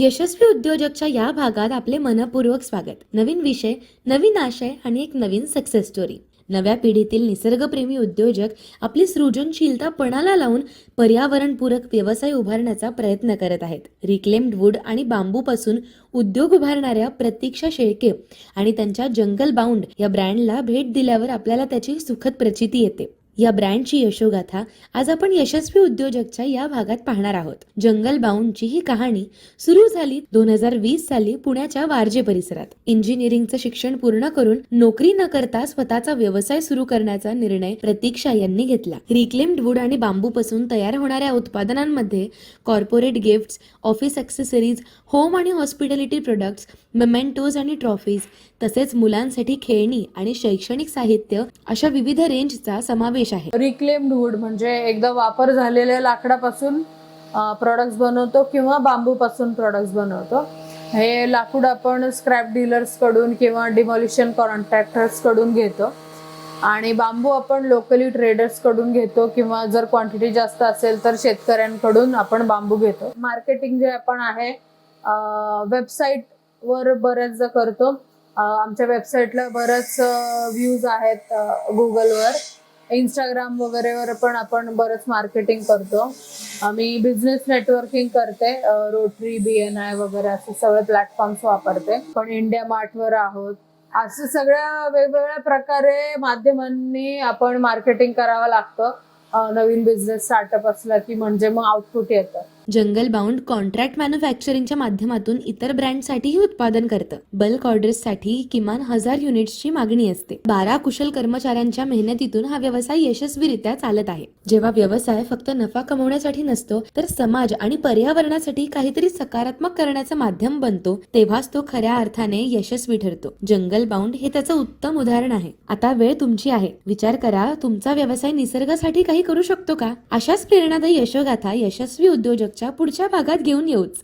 यशस्वी उद्योजकच्या या भागात आपले मनपूर्वक स्वागत. नवीन विषय नवीन आशय आणि एक नवीन सक्सेस स्टोरी नव्या पिढीतील निसर्गप्रेमी उद्योजक आपली सृजनशीलता पणाला लावून पर्यावरणपूरक व्यवसाय उभारण्याचा प्रयत्न करत आहेत. रिक्लेम्ड वूड आणि बांबूपासून उद्योग उभारणाऱ्या प्रतीक्षा शेळके आणि त्यांच्या जंगल बाउंड या ब्रँडला भेट दिल्यावर आपल्याला त्याची सुखद प्रचिती येते. या ब्रँडची यशोगाथा आज आपण यशस्वी उद्योजकच्या या भागात पाहणार आहोत. जंगल बाउंडची ही कहाणी सुरू झाली दोन हजार वीस साली पुण्याच्या वारजे परिसरात. इंजिनिअरिंगचं शिक्षण पूर्ण करून नोकरी न करता स्वतःचा व्यवसाय सुरू करण्याचा निर्णय प्रतीक्षा यांनी घेतला. रिक्लेम्ड वूड आणि बांबूपासून तयार होणाऱ्या उत्पादनांमध्ये corporate gifts office accessories home आणि हॉस्पिटॅलिटी प्रोडक्ट्स मेमेंटोज आणि ट्रॉफीज तसेच मुलांसाठी खेळणी आणि शैक्षणिक साहित्य अशा विविध रेंजचा समावेश आहे. रिक्लेम्ड वूड म्हणजे एकदा वापर झालेल्या लाकडापासून प्रॉडक्ट्स बनवतो किंवा बांबूपासून प्रॉडक्ट्स बनवतो. हे लाकूड आपण स्क्रॅप डीलर्सकडून किंवा डिमॉलिशन कॉन्ट्रॅक्टर्सकडून घेतो. आणि बांबू आपण लोकली ट्रेडर्सकडून घेतो किंवा जर क्वांटिटी जास्त असेल तर शेतकऱ्यांकडून आपण बांबू घेतो. मार्केटिंग जे आपण आहे वेबसाईट वर बऱ्याचदा करतो. आमच्या वेबसाईटला बरंच व्ह्यूज आहेत गुगलवर इंस्टाग्राम वगैरेवर पण आपण बरंच मार्केटिंग करतो. मी बिझनेस नेटवर्किंग करते. रोटरी बी एन आय वगैरे असे सगळे प्लॅटफॉर्म्स वापरते. पण इंडिया मार्टवर आहोत. असं सगळ्या वेगवेगळ्या प्रकारे माध्यमांनी आपण मार्केटिंग करावं लागतं. नवीन बिझनेस स्टार्टअप असला की म्हणजे मग आउटपुट येतं. जंगल बाउंड कॉन्ट्रॅक्ट मॅन्युफॅक्चरिंगच्या माध्यमातून इतर ब्रँडसाठीही उत्पादन करतं. बल्क ऑर्डर्ससाठी किमान हजार युनिट्सची मागणी असते. बारा कुशल कर्मचाऱ्यांच्या मेहनतीतून हा व्यवसाय यशस्वीरित्या चालत आहे. जेव्हा व्यवसाय फक्त नफा कमवण्यासाठी नसतो तर समाज आणि पर्यावरणासाठी काहीतरी सकारात्मक करण्याचं माध्यम बनतो तेव्हाच तो खऱ्या अर्थाने यशस्वी ठरतो. जंगल बाउंड हे त्याचं उत्तम उदाहरण आहे. आता वेळ तुमची आहे. विचार करा तुमचा व्यवसाय निसर्गासाठी काही करू शकतो का? अशाच प्रेरणादायी यशोगाथा यशस्वी उद्योजक पुढच्या भागात घेऊन येऊच.